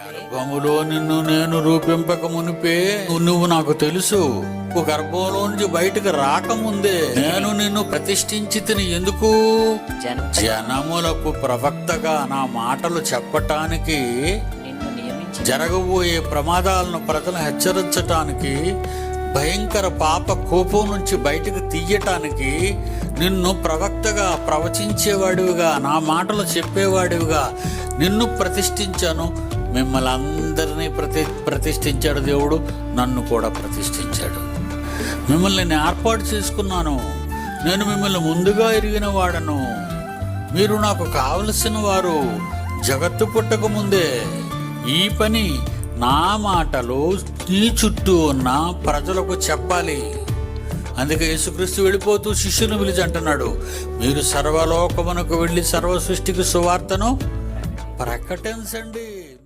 గర్భములో నిన్ను నేను రూపింపక మునిపే. నువ్వు నాకు తెలుసు నువ్వు గర్భంలో నుంచి బయటకు రాకముందే నేను నిన్ను ప్రతిష్ఠించి తిని ఎందుకు? జనం జనములకు ప్రవక్తగా నా మాటలు చెప్పటానికి జరగబోయే ప్రమాదాలను ప్రజలను హెచ్చరించటానికి భయంకర పాప కోపం నుంచి బయటకు తీయటానికి నిన్ను ప్రవక్తగా ప్రవచించేవాడివిగా నా మాటలు చెప్పేవాడివిగా నిన్ను ప్రతిష్ఠించాను. మిమ్మల్ని అందరినీ ప్రతి ప్రతిష్ఠించాడు దేవుడు నన్ను కూడా ప్రతిష్ఠించాడు. మిమ్మల్ని నేను ఏర్పాటు చేసుకున్నాను. నేను మిమ్మల్ని ముందుగా ఎరిగిన వాడను. మీరు నాకు కావలసిన వారు జగత్తు పుట్టక ముందే ఈ పని నా మాటలు నీ చుట్టూ ఉన్న ప్రజలకు చెప్పాలి. అందుకే యేసుక్రీస్తు వెళ్ళిపోతూ శిష్యుని పిలిచి అంటున్నాడు మీరు సర్వలోకమునకు వెళ్ళి సర్వ సృష్టికి సువార్తను ప్రకటించండి.